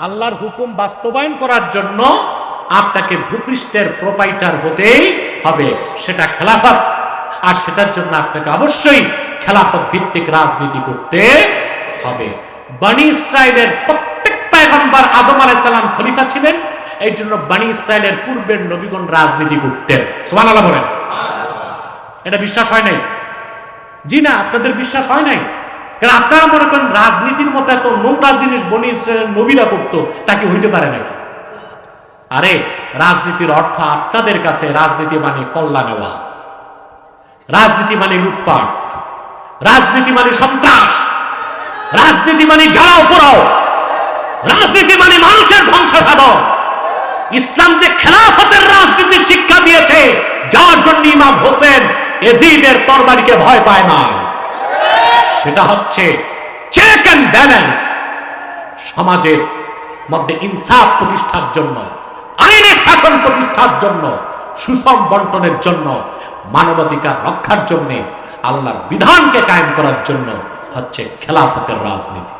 আল্লাহর হুকুম বাস্তবায়ন করার জন্য আপনাকে ভূপৃষ্ঠের প্রোপাইটার হতেই হবে। সেটা খেলাফত। আর সেটার জন্য আপনাকে অবশ্যই খেলাফত ভিত্তিক রাজনীতি করতে হবে। বানি ইসরায়েলের প্রত্যেক আদম আলাইহিস সালাম খলিফা ছিলেন। এই জন্য বানি ইসরায়েলের পূর্বের নবীগণ রাজনীতি করতেন। সুবহানাল্লাহ বলেন। এটা বিশ্বাস হয় নাই? জি না, আপনাদের বিশ্বাস হয় নাই? কারণ আপনারা মনে করেন রাজনীতির মতো এত নোংরা জিনিস বনি ইসরায়েলের নবীরা করতো তাকে হইতে পারে নাকি? আরে, রাজনীতির অর্থ আপনাদের কাছে, রাজনীতি মানে কল্যাণ নেওয়া রাজনীতি মানে লুটপাট। রাজনীতি মানে সন্ত্রাস। রাজনীতি মানে জ্বালাও পোড়াও রাজনীতি মানে মানুষের ধ্বংস সাধন ইসলাম যে খেলাফতের রাজনীতির শিক্ষা দিয়েছে, যার জন্য ইমাম হোসেন এজিদের তরবারিকে ভয় পায় না। সেটা হচ্ছে চেক অ্যান্ড ব্যালেন্স সমাজের মধ্যে ইনসাফ প্রতিষ্ঠার জন্য আইনের শাসন প্রতিষ্ঠার জন্য সুষম বন্টনের জন্য মানবাধিকার রক্ষার জন্য আল্লাহর বিধানকে কায়েম করার জন্য হচ্ছে খেলাফতের রাজনীতি।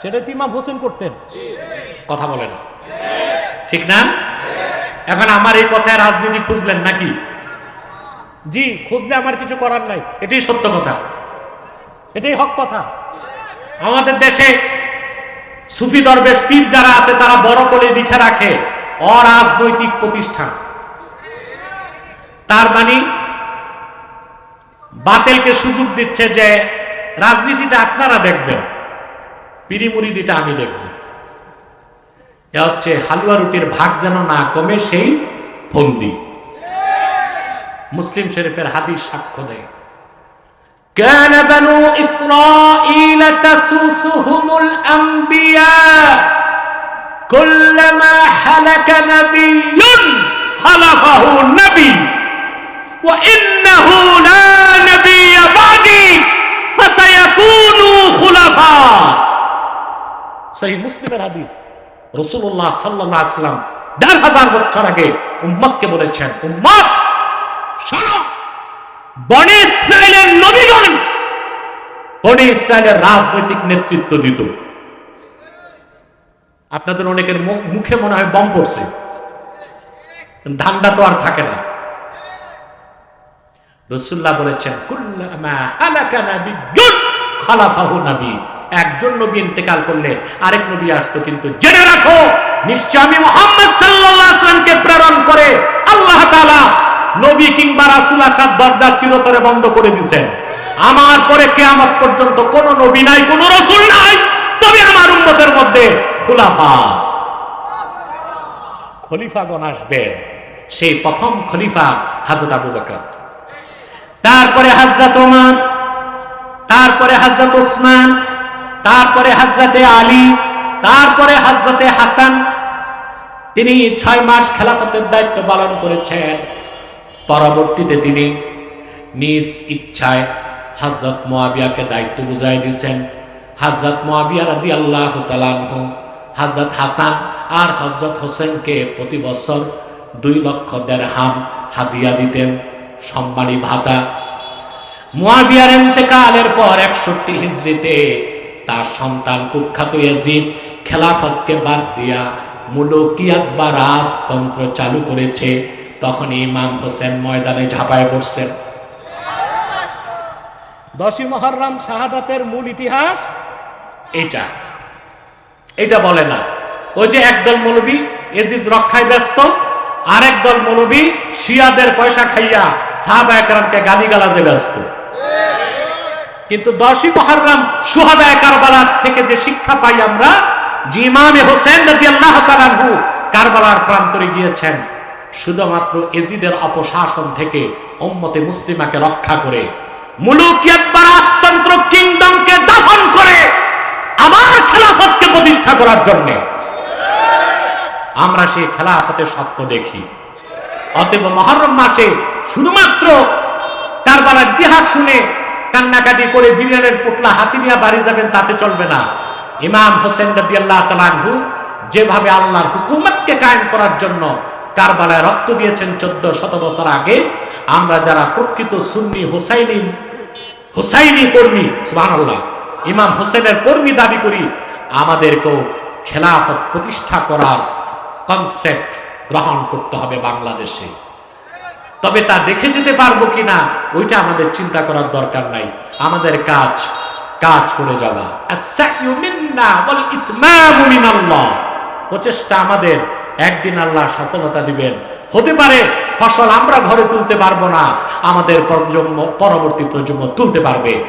সেটা ইমাম হোসেন করতেন। কথা বলে না। ঠিক না? এখন আমার এই কথায় রাজনীতি খুঁজলেন নাকি? জি, খুঁজলে আমার কিছু করার নাই। এটাই সত্য কথা। এটাই হক কথা। আমাদের দেশে সুফি দরবেশ পীর যারা আছে, তারা বড় করে লিখে রাখে, অরাজনৈতিক প্রতিষ্ঠান। তার মানে বাতেলকে সুযোগ দিচ্ছে যে রাজনীতিটা আপনারা দেখবেন, পিরিমুরিদিটা আমি দেখব। এ হচ্ছে হালুয়া রুটির ভাগ যেন না কমে সেই ফন্দি। মুসলিম শরীফের হাদিস সাক্ষ্য দেয় كان بنو إسرائيل تسوسهم الأنبياء كلما حلك نبي خلفه نبي وإنه لا نبي بعدي فسيكونوا خلفاء সহি মুসলিমের হাদিস রসুল্লাহ সাল্লাহ আসলাম দেড় হাজার বছর আগে উম্মতকে বলেছেন উম্মত রাজনৈতিক নেতৃত্ব দিত। আপনাদের অনেকের মুখে মনে হয় বম পড়ছে। ধান্দা তো আর থাকে না। রসুল্লাহ বলেছেন একজন নবী ইন্তেকাল করলে আরেক নবী আসতো, কিন্তু জেনে রাখো, নিশ্চয় আমি মোহাম্মদ ওয়াসাল্লামকে প্রেরণ করে আল্লাহ তাআলা নবী কিংবা রাসূল আসাদ দরজা চিরতরে বন্ধ করে দিয়েছেন। আমার পরে কিয়ামত পর্যন্ত কোন নবী নাই, কোন রাসূল নাই। তবে আমার উম্মতের মধ্যে খুলাফা। খলিফাগণ আসবেন সেই প্রথম খলিফা হাজরত আবু বকর। তারপরে হাজরত ওমর। তারপরে হাজরত ওসমান। তারপরে হাজরতে আলী। তারপরে হাজরতে হাসান। তিনি ছয় মাস খেলাফতের দায়িত্ব পালন করেছেন। পরবর্তীতে তিনি নিজ ইচ্ছায় হজরত মোয়াবিয়াকে দায়িত্ব বুঝাই দিয়েছেন। হজরত মোয়াবিয়া রাদি আল্লাহ তালানহ হজরত হাসান আর হজরত হোসেনকে প্রতি বছর দুই লক্ষ দেড় হাম হাদিয়া দিতেন সম্মানী ভাতা। মুয়াবিয়ার ইন্তেকালের পর একষট্টি হিজড়িতে তার সন্তান কুখ্যাত ইয়াজিদ খেলাফতকে বাদ দিয়া মুলকিয়াত বা রাজতন্ত্র চালু করেছে। তখন ইমাম হোসেন ময়দানে ঝাঁপায় পড়ছেন। দশই মহরম শাহাদাতের মূল ইতিহাস? এটা। এটা বলে না। ওই যে একদল মৌলবী এজিদ রক্ষায় ব্যস্ত আরেক দল মৌলবী শিয়াদের পয়সা খাইয়া সাহাবা একরামকে গালি গালিগালাজে ব্যস্ত। কিন্তু দশই মহরম সুহাদা কারবালার থেকে যে শিক্ষা পাই আমরা যে ইমামে হোসেন নদী আল্লাহ কারবালার প্রান্তরে গিয়েছেন। শুধুমাত্র এজিদের অপশাসন থেকে উম্মতে মুসলিমাকে রক্ষা করে মুলুকিয়াত বা কিংডমকে দফন করে আমার খেলাফতকে প্রতিষ্ঠা করার জন্যে। আমরা সেই খেলাফতের স্বপ্ন দেখি। অতএব মহরম মাসে শুধুমাত্র কারবালার ইতিহাস শুনে কান্নাকাটি করে বিরিয়ানের পোটলা হাতি নিয়ে বাড়ি যাবেন তাতে চলবে না। ইমাম হোসেন রবি আল্লাহ তালানহু যেভাবে আল্লাহর হুকুমতকে কায়েম করার জন্য কারবালায় রক্ত দিয়েছেন চোদ্দ শত বছর আগে। আমরা যারা প্রকৃত সুন্নি হোসাইনি হোসাইনি কর্মী, সুবহানাল্লাহ, ইমাম হোসেনের কর্মী দাবি করি, আমাদেরকেও খেলাফত প্রতিষ্ঠা করার কনসেপ্ট গ্রহণ করতে হবে বাংলাদেশে। তবে তা দেখে যেতে পারব কিনা, ওইটা আমাদের চিন্তা করার দরকার নাই। আমাদের কাজ কাজ করে যাওয়া। প্রচেষ্টা আমাদের একদিন আল্লাহ সফলতা দিবেন। হতে পারে ফসল আমরা ঘরে তুলতে পারব না, আমাদের প্রজন্ম, পরবর্তী প্রজন্ম তুলতে পারবে।